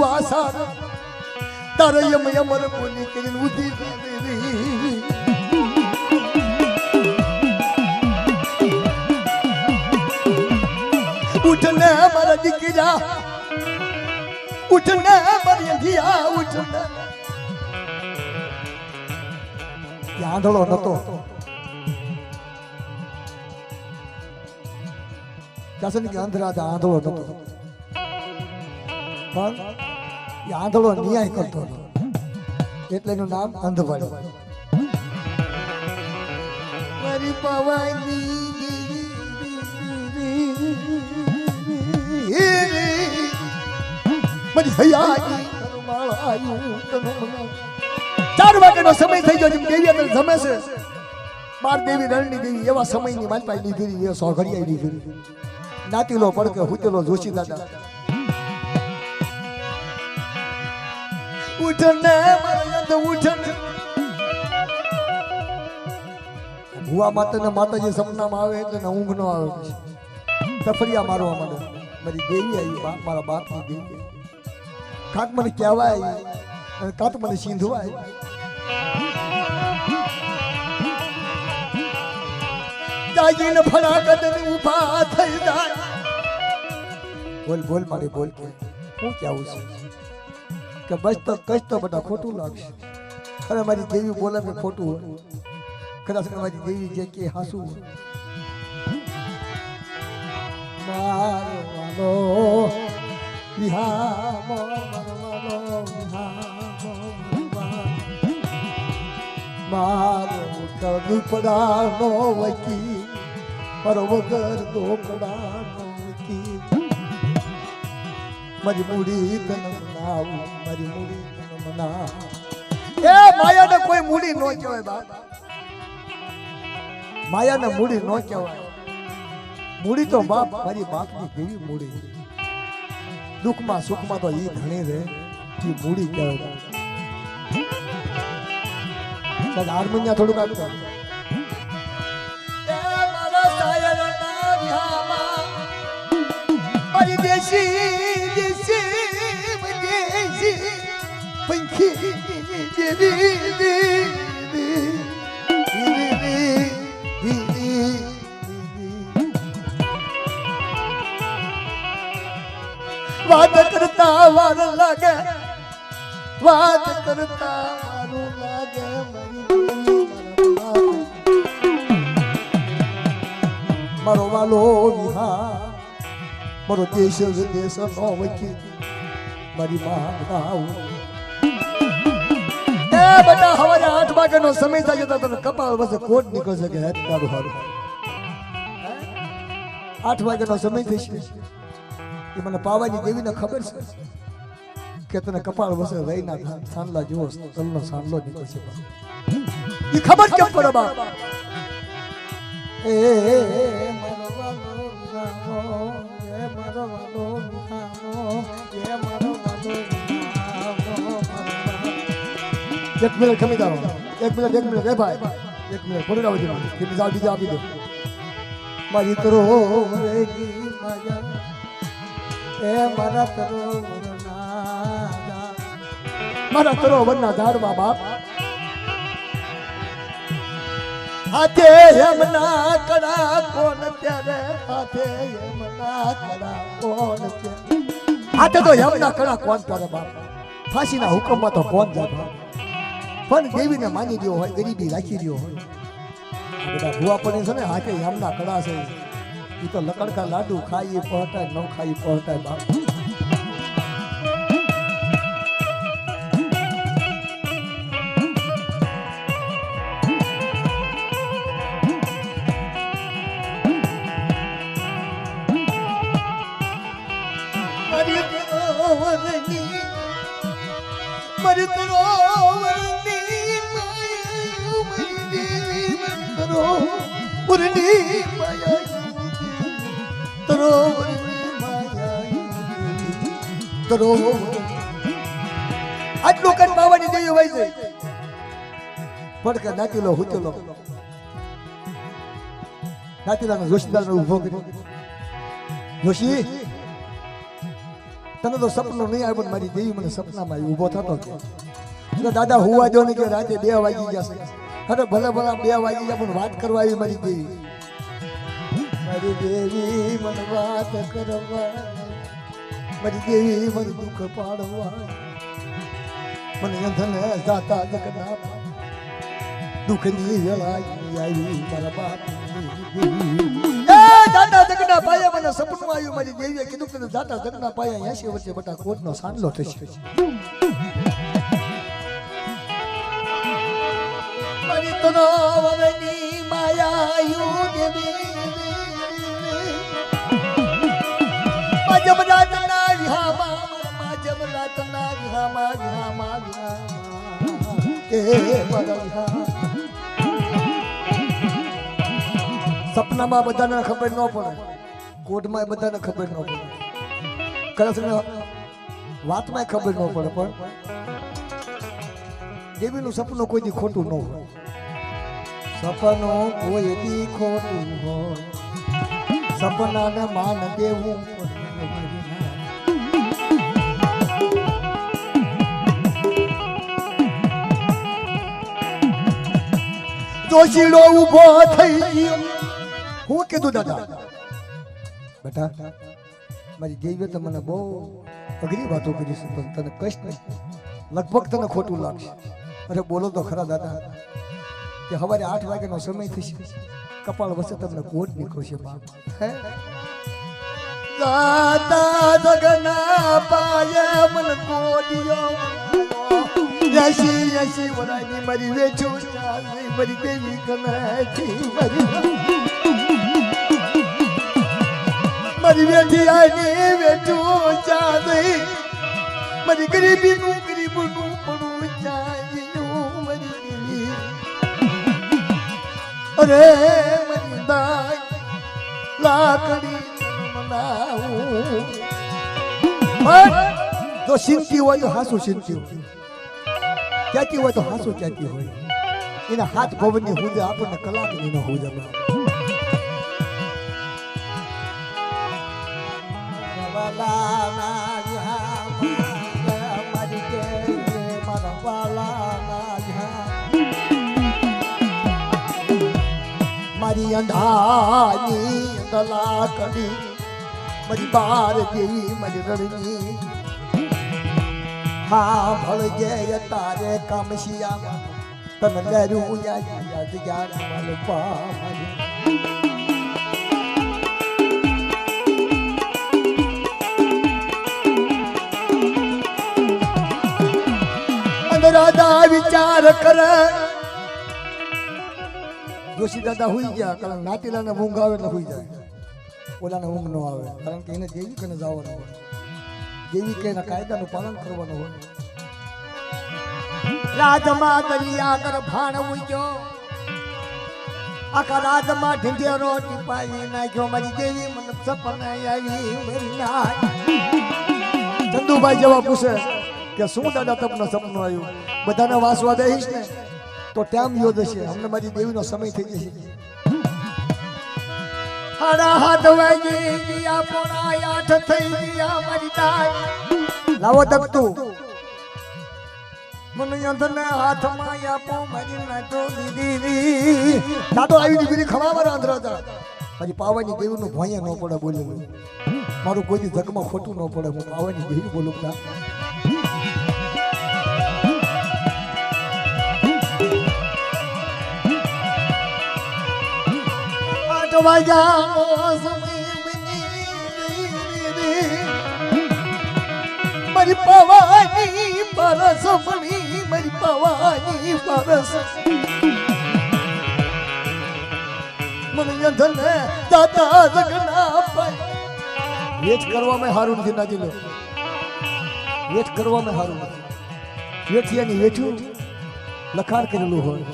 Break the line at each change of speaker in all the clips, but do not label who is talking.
આશા તારે યમ યમર બોલી કરીને ઉધી દીધી. ઉઠને મારા દીકરા. ઉઠને મારી અંધિયા ઉઠને. આંધળો નતો. કે હતા, આંધળો નતો. પણ એ આંધળો ન્યાય કરતો હતો. એટલે એનું નામ અંધ પાડ્યું મારી પવાની મારી હૈયાની કરમાળ આયુ તનો ચાર વાગ્યાનો સમય થઈ ગયો જેમ દેવી અંદર જમે છે. બાર દેવી રણની દેવી એવા સમયની માલપાઈ લીધી સોઘડિયા લીધી નાતીલો પડકે હુતેલો જોશી દાદા. ઉઠને મારા ઉઠને. ભુવા માતાને માતાજી સપનામાં આવે એટલે ઊંઘ ન આવે તફરિયા મારવા માંડે. મારી દેવી આવી, બા- મારા બાપની કાંક મને કહેવાય અને કાંક મને સીંધવા આવી જાગીને ફડાકત ઊભા થઈ બોલ બોલ મારે બોલ કે. હું કેવું છું? કે બસ તો કશ તો બધા ખોટું લાગશે ખરે મારી દેવી બોલે કે ખોટું હોય કદાચ મારી દેવી જે કે હાસું મારો વિહામો મારો મારો મારો વકી મારો વગર દોપડાનો મનાવું મારી મૂડી મનાવ એ માયાને કોઈ મૂડી ન કહેવાય બાપ માયાને મૂડી ન કહેવાય. મૂડી તો બાપ, મારી બાપની કેવી મૂડી? દુઃખમાં સુખમાં તો ઈ ધણી રહે ઈ મૂડી કહેવાય. હાર્મોનિયા થોડુંક આપજો વાત કરતા વાર લાગે વાત કરતા વારું લાગે મારો વાલો વિહા મારો દેશ વિદેશ નો વકી મારી માતાઓ બેટા હવારે આઠ વાગ્યાનો સમય થાય તો તને કપાળ વસે કોટ નીકળશે કે હેત કાઢું હારું. આઠ વાગ્યાનો સમય થઈ છે. એ મને પાવાની દેવીને ખબર છે કે તને કપાળ વસે રહીના સાંડલા જુઓ, તલનો સાંડલો નીકળશે એ ખબર કેમ પડે બાપ એ મારો વાલો એ મારો વાલો એ મારો એક મિનિટ ખમી જાઓ. એક મિનિટ એક મિનિટ. એ ભાઈ, એક મિનિટ. થોડી રાહ દીધો કે બીજા બીજા આપી દો. મારી તરો રેગી માયા એ મારા તરો મારા તરોવરના ઝાડમાં બાપ. હાથે યમના કડા કોણ ત્યારે હાથે યમના કડા કોણ ત્યારે. હાથે તો યમના કડા કોણ ત્યારે બાપ. ફાંસીના હુકમમાં તો કોણ જાય બાપ? પણ દેવીને માની દો હોય, ગરીબી રાખી દો હોય. બધા ભૂવા પણ છે ને, હાથે આમના કડા છે. એ તો લકડકા લાડુ ખાઈ પહોંચાય, ન ખાઈ પહોંચાય, બાપ. આટલું તને તો સપનું નહીં આવ્યો મારી દેવી મને સપનામાં ઊભો થતો દાદા હુવા જો ને કે રાતે બે વાગી જશે અરે ભલે ભલે બે વાગી ગયા પણ વાત કરવા આવી મારી દેવી મારી દેવી મન વાત કરવા મારી દેવી મન દુઃખ પાડવા. મને અંધને જાતા જગના દુઃખની વેળા આવી મારા બાપ દાદા જગના પાયા મને સપનું આવ્યું. મારી દેવીએ કીધું કે દાદા જગના પાયા એસી વર્ષે બટા કોટનો સાંડલો થશે મારી તનોવરની માયાયું દેવી. માજમ વિહામાં વિહામા જમરાતના વિહામાં વિહામાં વિહામાં કે સપનામાં બધાને ખબર ન પડે. કોર્ટમાં બધાને ખબર ન પડે. કદાચ વાતમાં ખબર ન પડે, પણ દેવીનું સપનું કોઈ દી ખોટું ન હોય. સપનું કોઈ દી ખોટું હોય. સપનાને માન દેવું જોશીડો ઊભો થઈ ગયો. હું કીધું, દાદા, બેટા, મારી દેવીએ તો મને બહુ અઘરી વાતો કરી છે, પણ તને કશ નહીં. લગભગ તને ખોટું લાગશે. અરે, બોલો તો ખરા, દાદા, કે સવારે આઠ વાગ્યાનો સમય થશે, કપાળ વસે તમને કોટ નીકળશે, બાપ. હે? દાદા જગના પાયે મન કોડિયો યસી યસી વરાની મારી વેચો ચાલી મારી દેવી કનાથી મારી મારી વેઠી આની વેચો ચાલી મારી ગરીબી નું ગરીબનું પડું મરી દેવી અરે મારી દાય લાકડી મનાવું પણ જો હોય તો હાસુ ચિંતી હોય ક્યાંથી હોય તો હાસુ ક્યાંથી હોય. એના હાથ પવનની હુજે આપણને કલાકની ન હુજે મારી અંધાની દલાકડી મારી બાર દેવી મારી રણની ભળજે તારે કામશિયા તને લેરું યાદ વિચાર કરે. જોશી દાદા હુઈ ગયા, કારણ નાતીલાને ઊંઘ આવે એટલે હુઈ જાય. ઓલાને ઊંઘ ન આવે, કારણ કે એને જેવી કને જવાનું હોય. દેવી કે એના કાયદાનું પાલન કરવાનું હોય. રાજમાં દરિયા કર ભાણ ઉગ્યો. આખા રાજમાં ઢીંઢેરો ટીપાઈ નાખ્યો. મારી દેવી મને સપને આવી મરી નાય. ચંદુભાઈ જેવા પૂછે કે શું દાદા તમને સપનું આવ્યું? બધાને વાસવા દઈશ ને? તો ટાઈમ યોજ છે અમને મારી દેવીનો સમય થઈ જશે. હાથ વાગી લાવો દગતું. આપો, મારી દીદી નાટો આવી દીધી ખવા અંધર હતા પાવાની દેવનું ભોંય ન પડે બોલ્યું મારું કોઈ જગમાં ખોટું ન પડે, હું પાવાની દેવી બોલું આઠ વાગ્યા મારી પવાની પરસ મણી મારી પવાની પરસ. મને અંધને દાદા જગના પાય વેચ કરવામાં હારું નથી નાજી લો. વેચ કરવામાં હારું નથી. વેઠિયાની વેઠું લખાણ કરેલું હોય.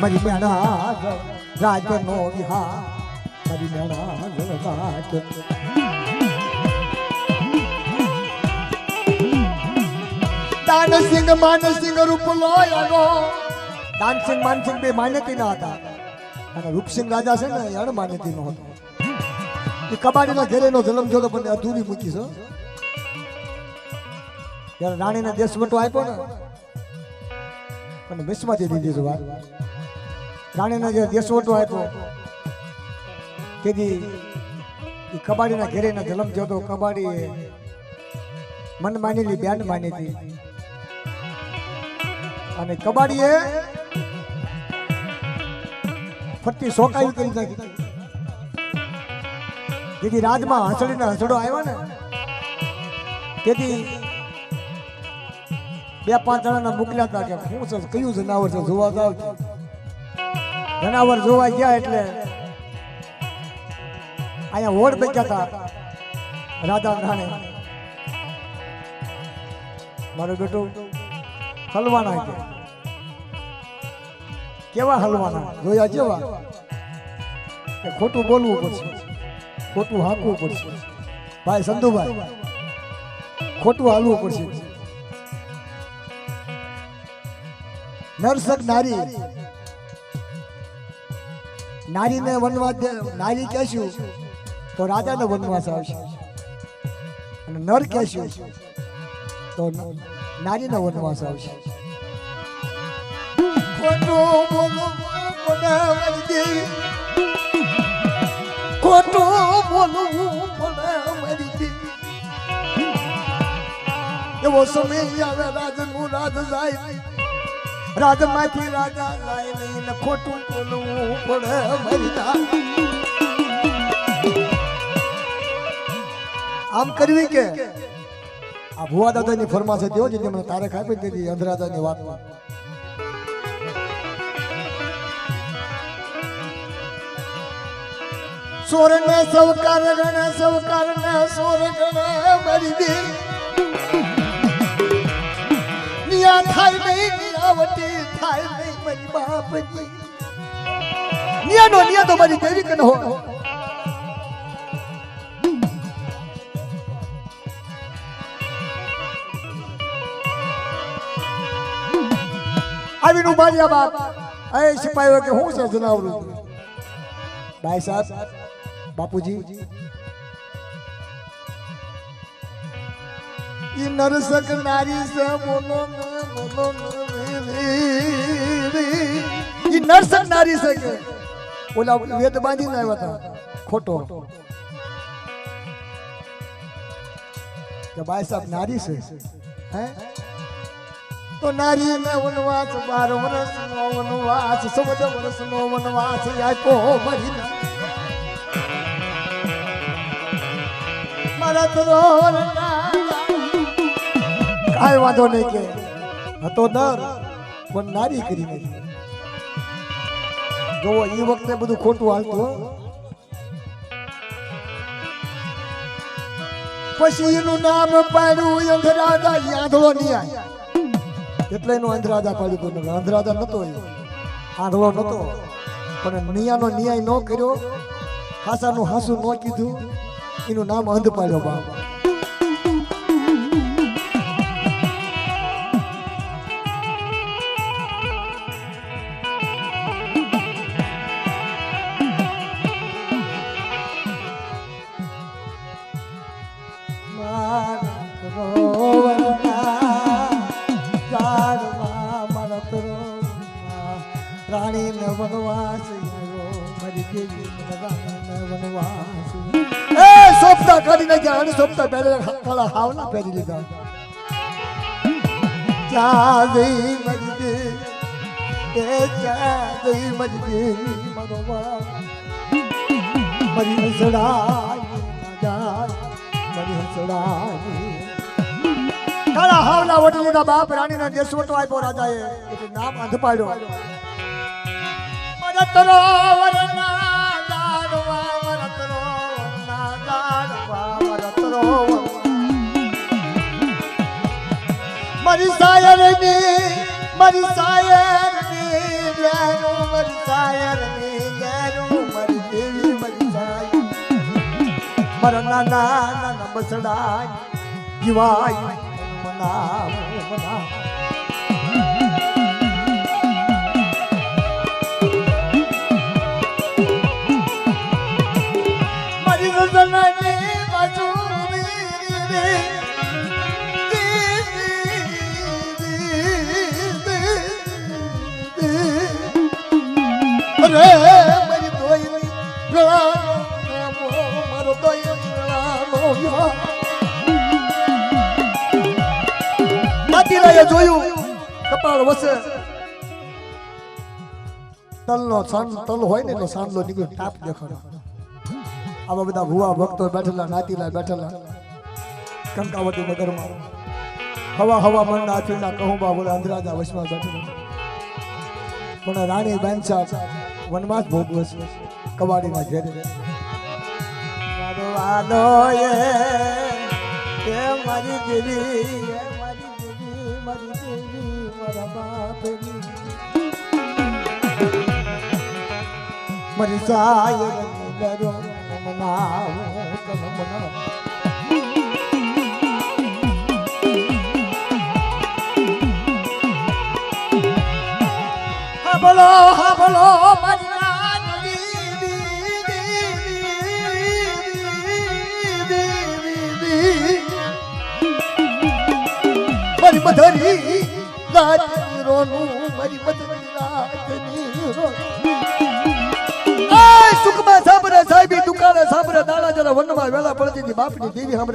મારી મેણા રાજનો વિહાર મારી મેણા રાજ માનસિંહ રૂપ લોયાનો દાનસિંહ માનસિંહ બે માન્યતી ના હતા. અને રૂપસિંહ રાજા છે ને, એ અણમાન્યતી નો હતો. એ કબાડીના ઘેરેનો જન્મ થયો પણ અધૂરી મૂકી છે. ત્યારે રાણીને દેશવટો આપ્યો ને અને મિસમાંથી દીધી છે વાત. રાણીને જે દેશવટો આપ્યો, તેથી એ કબાડીના ઘેરેના જન્મ થયો કબાડી મન માનેલી, બેન માની હતી અને કબાડીએ ફરતી સોકાઈ કરી નાખી તેથી રાજમાં હંસડીના હસડો આવ્યા ને, તેથી બે પાંચ જણાના મોકલ્યા હતા કે શું છે, કયું જનાવર છે, જોવા જાવ જનાવર જોવા ગયા એટલે અહીંયા હોડ બેઠા હતા રાધા રાણે. મારું બેટું, હલવાના છે. કેવા હલવાના? જોયા જેવા? ખોટું બોલવું પડશે. ખોટું હાંકવું પડશે. ભાઈ સંધુભાઈ, ખોટું હાલવું પડશે. નરસક નારી. નારીને વનવાસ નારી કહેશું તો રાજાને વનવાસ આવશે. અને નર કહેશું તો નારીને વનવાસ આવશે. આમ કરવી કે? આ ભુવા દાદાની ફરમાશ હો, જે મને તારીખ આપી દીધી અંધરાજાની વાતમાં. સોર ને સવકાર ગણે સવકાર ને સોર ગણે મરી દે નિયા થાય નહીં નિયાવટી થાય નહીં મારી બાપજી નિયા નો નિયા તો મારી દેવી કન હો આવીને રહ્યા બાપ. એ સિપાહીઓ કે હું છે જનાવરું? ભાઈ સાહેબ બાપુજી. ઈ નરસક નારી સે બોલો ને બોલો ને વેલી. ઈ નરસક નારી સે કે. ઓલા વેદ બાંધીને આવ્યા હતા ખોટો. કે ભાઈ સાહેબ નારી છે? હે? તો નારી ને વનવાસ, બાર વર્ષ નો વનવાસ, ચૌદ વર્ષ નો વનવાસ આપ્યો મરી કાંઈ વાંધો નહીં કે. હતો નર પણ નારી કરી નથી જોવો એ વખતે બધું ખોટું હાલતું પછી એનું નામ પાડ્યું, અંધરાજા, ઈ આંધળો નહીં આવ્યા એટલે એનું અંધરાજા પાડ્યું હતું અંધરાજા નતો આંધળો નતો. પણ નિયાનો ન્યાય ન કર્યો. હાસાનું હાસું ન કીધું. એનું નામ અંધ પાડ્યો બાપ. નાખ્યા અને સોપતા પહેરે કાળા હાવલા પહેરી લીધા. ક્યાં મજદી, એ ક્યાં મજદી મારી દેવી મારો મારી હસડાઈ જાય મારી હસડાઈ કાળા હાવલા વટી લીધા બાપ રાણીના દેશવટો આપ્યો રાજાએ. એટલે નામ અંધ પાડ્યો મરતરો વરના સાયરની મારી સાયરની લેરો મારી સાયરની લેરો મારી દેવી મારી સાયર મારા નાના નાના બસડા જીવાય મનાવ મનાવ. જોયું. કપાળ વસે. તલનો સાન તલ હોય ને તો સાંડલો નીકળ્યો ટાપ દેખાડો. આવા બધા ભુવા ભક્તો બેઠેલા, નાતીલા બેઠેલા કંકાવતી નગરમાં. હવા હવા મન આચીના કહું બા બોલે અંધરાજા વશમાં બેઠેલા. પણ રાણી બેનસા વનવાસ ભોગવે છે, કવાડીના ઘેરે. મારો આનો એ મારી એ મારી દેવી બોલો હા બોલો.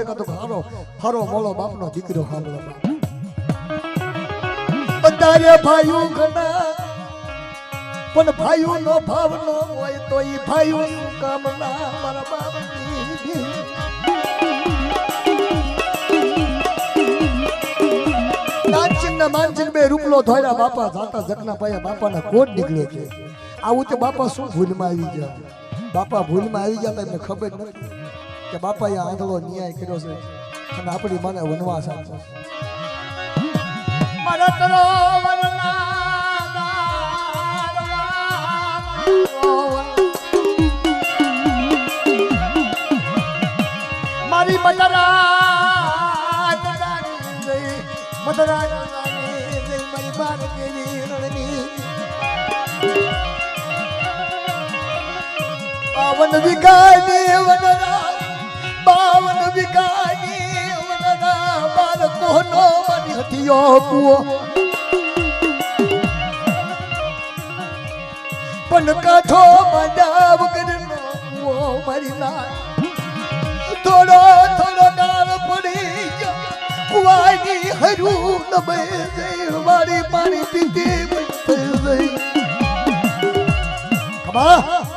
કાતો હારો હારો મોળો બાપનો દીકરો સાંભળે. તારે ભાઈઓ ઘણા, પણ ભાઈઓ નો ભાવ નો હોય તો ઈ ભાઈઓ શું કામ ના મારા બાપની નાનચીન ને બે રૂપલો ધોયા બાપા જાતા જકના પાયા બાપાના કોટ નીકળ્યો છે. આવું તે બાપા શું ભૂલમાં આવી ગયા? બાપા ભૂલમાં આવી ગયા એમને ખબર નથી કે બાપાએ આંધળો ન્યાય કર્યો છે અને આપણી મને વનવાસ આપ્યો મારી મદરા મદરા પાવન વિકાની વનરા, બાવન વિકાની વનરા બાળકો નો મારી હથિયો કુઓ પણ કાઠો મંડાવ કરનો કુઓ મારી ના થોડો થોડો ગાળ પડી ગયો કુવાની હરું નબે જઈ મારી પાણી પીતી બંધ થઈ ખબા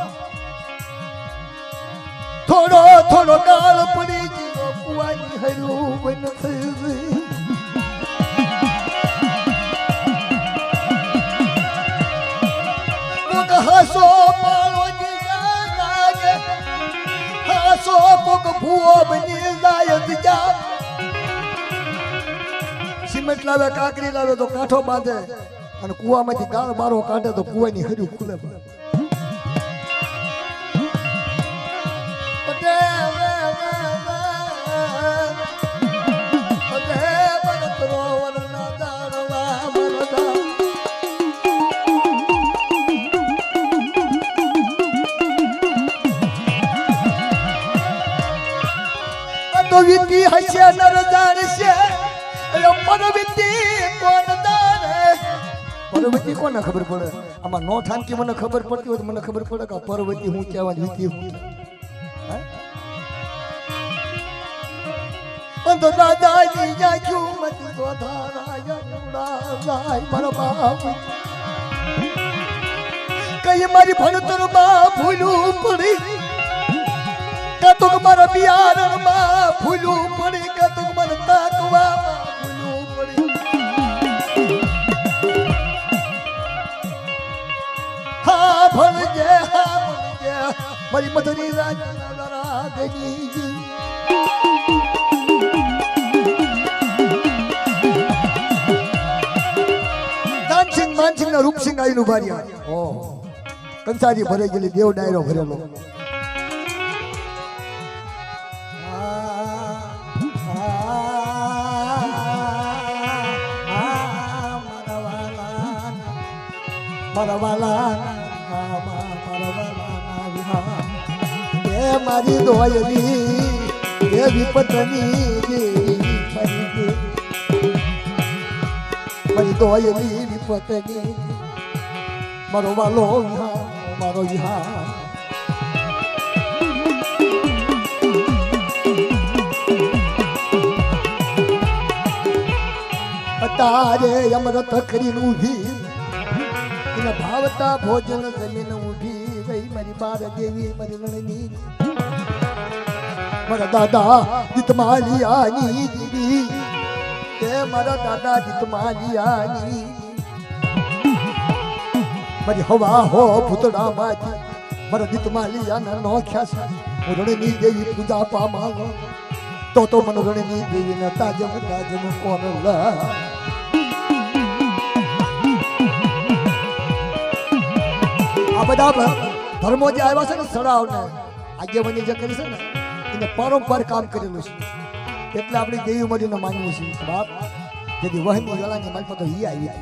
થોડો થોડો ગાળ પડી ગયો, કુવાની હરું બન હાસો પાળો લાગે, હાસો કોક ભૂવો બની જાય સિમેન્ટ લાવે કાકરી લાવે તો કાંઠો બાંધે, અને કુવામાંથી ગાળ બારો કાઢે તો કુવાની હર્યું ખુલે. વીતી હશે છે. અયો પરવિતી કોણ પરવતી કોને ખબર પડે? આમાં નો ઠાનકી મને ખબર પડતી હોય તો મને ખબર પડે કે પરવતી હું કહેવા જીતી હું અંધો દાદાજી જાગ્યું મત કઈ મારી ભણતરમાં ભૂલું પડી. કતુક મારા બિયારણ મારી મધરી રાજી માનસિંહ ના રૂપસિંહ આવીને ઊભા રહ્યા કંસારી ભરાઈ ગયેલી દેવ ડાયરો ભરેલો. મારી દોયલી એ વિપતની દેવી મારી દોયલી વિપતની મારો વાલો મારો યા તારે અમૃત ખરી ઊભી, એને ભાવતા ભોજન જમીન ઊભી રહી. મારી બાર દેવી મારી રણની મારા દાદા જીતમાલિયાની દીદી. એ મારા દાદા જીતમાલિયાની મારી હવા હો ભૂતડામાંથી મારા જીતમાલિયાના નોખ્યા છે. રણની દેવી પૂજા પામાલો તો તો મને રણની દેવીના તાજમ તાજમ કોણ લા? આ બધા ધર્મો જે આવ્યા છે ને સડાવને આગેવાની જે કરી છે ને, એને પરંપર કામ કરેલું છે. એટલે આપણે દેવી મળીને માનવું છે બાપ, જેથી વહની વેળાની માલમાં તો ઈ આવી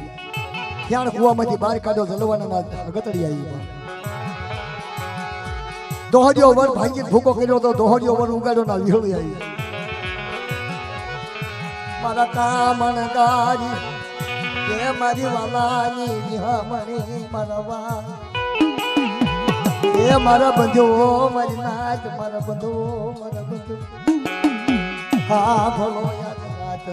ક્યાં કુવામાંથી બહાર કાઢો જલવાના ગતડી આવી દોહડ્યો વર ભાંગી ભૂકો કર્યો તો દોહડ્યો વર ઉગાડ્યો ના વિહળી આવી મારા કામણ ગારી મારી વાલાની વિહામણી એ મારા બંધુ, મારી નાચ, મારા બંધુ મારા બંધુ. હા, ભલો નાચ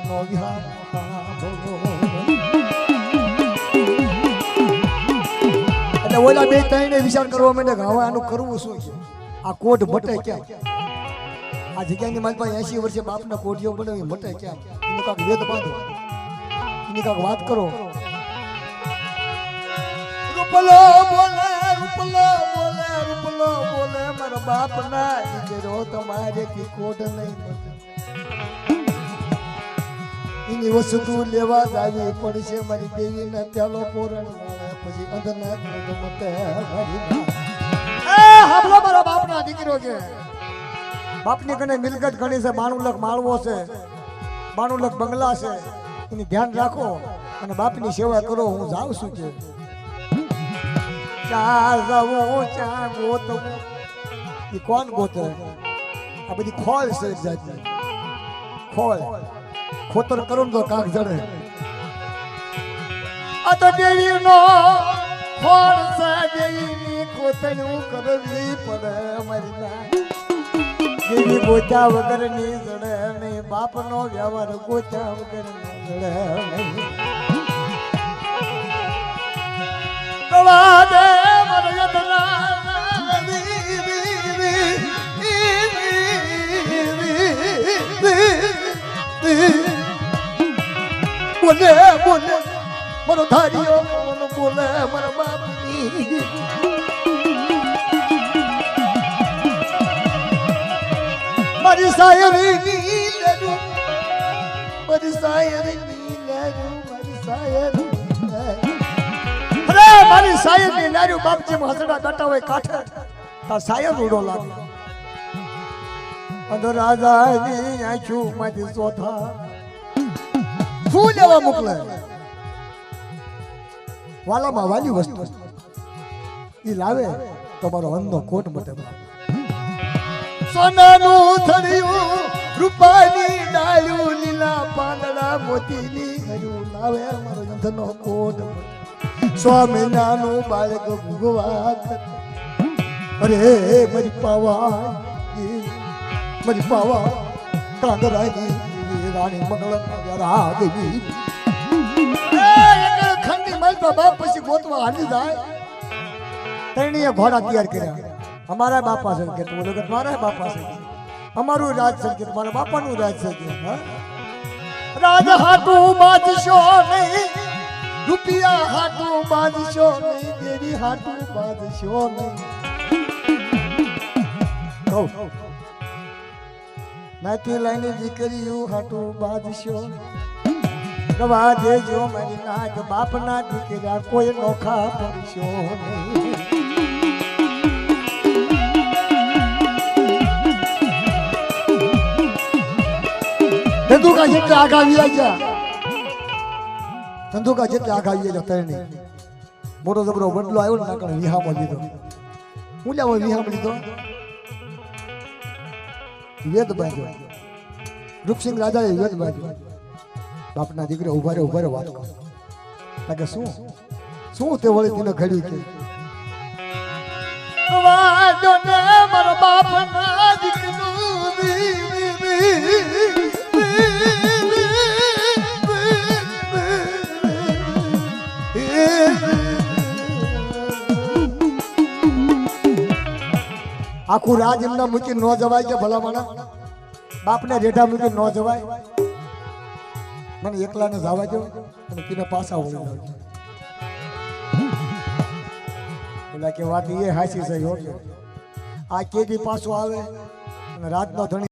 નો ઓલા બે ત્રણે વિચાર કરવા માંડે હવે આનું કરવું શું છે? આ કોટ મટે ક્યાં? આ જગ્યાની મારી પાસે એસી વર્ષે બાપના કોઠીઓ બને મટે ક્યાં? એનું કાંક વેદ બાંધો. એની કાંક વાત કરો. રૂપલો બોલે, રૂપલો બોલે રૂપલો બોલે, મારા બાપના દીકરો તમારે થી કોટ નહીં એની વસ્તુ લેવા જાવી પડશે, મારી દેવીને પેલો પોરણ પછી અંધના મતે મારી એ હાબલો મારા બાપના દીકરો છે. બાપની કને મિલકત ઘણી છે, બાણું લખ માળવો છે, બાણું લખ બંગલા છે. એની ધ્યાન રાખો અને બાપની સેવા કરો, હું જાઉં છું કે ચા જવો ચા ગોતવું. એ કોણ ગોતે આ બધી ખોળ છે જાતની. ખોળ ખોતર કરો ને તો કાક જડે. આ તો દેવીનો ખોળ છે, દેવીની ખોતણું કરવી પડે મારી ના દેવી ગોચા વગરની જડે નહીં બાપનો વ્યવહાર ગોચા વગરની જડે નહીં ગવા દે. બોલે બોલે મારો ધાર્યો બોલો બોલે મારા બાપની મારી સાયરી લેરું મારી સાયરી લેરું મારી સાયરી મારી સાયરની લાર્યું બાપજી હસડા બેઠા હોય કાઠે, તા સાયર ઉડો લાગે. અંદર રાજાની આંખું માંથી ચોથા શું લેવા મોકલે વાલામાં વાલી વસ્તુ. એ લાવે, તમારો અંધો કોટ મટે સોનાનું થળિયું, રૂપાની ડાળ્યું, લીલા પાંદડા મોતીની હર્યું લાવે મારો અંધનો કોટ મટે સ્વામિનાનું બાળક ભગવા અરે, મરી પાવા મરી પાવા કાંગરાની રાણી મંગળ રાગવી. અમારા બાપા સંકેત બોલો કે મારા બાપા અમારું રાજ સંકેત મારા બાપાનું રાજ સંકેત રાજ હાટું બાદશો નહીં. રૂપિયા હાટું બાંધશો નહીં દેવી હાટું બાંધશો નહીં. નાતી નાથી લઈને દીકરીઓ હાટું બાંધશો રવા દેજો મારી નાચ બાપના દીકરા કોઈ નોખા પડશો નહીં. ધંધુકા જેટલા આગા આવી ગયા ધંધુકા જેટલા આઘા આવી ગયા ત્રણે મોટો જબરો બદલો આવ્યો ને નાકણ વિહામાં લીધો. લેવો વિહામ લીધો? વેદ બાંધ્યો. રૂપસિંહ રાજાએ વેદ બાંધ્યો. બાપના દીકરે ઊભા રે ઊભા રે વાત કરો. કે શું? શું તે વળી તેને ઘડી કે? વાજો ને મારો બાપ ના દીકરું વી, આખું રાજ એમના મૂકી ન જવાય કે ભલા માણા બાપને રેઢા મૂકી ન જવાય? મને એકલાને જવા દો અને પીને પાછા વળી બોલા કે વાત એ હાસી હો આ કે પાછું પાછો આવે અને રાતનો ધણી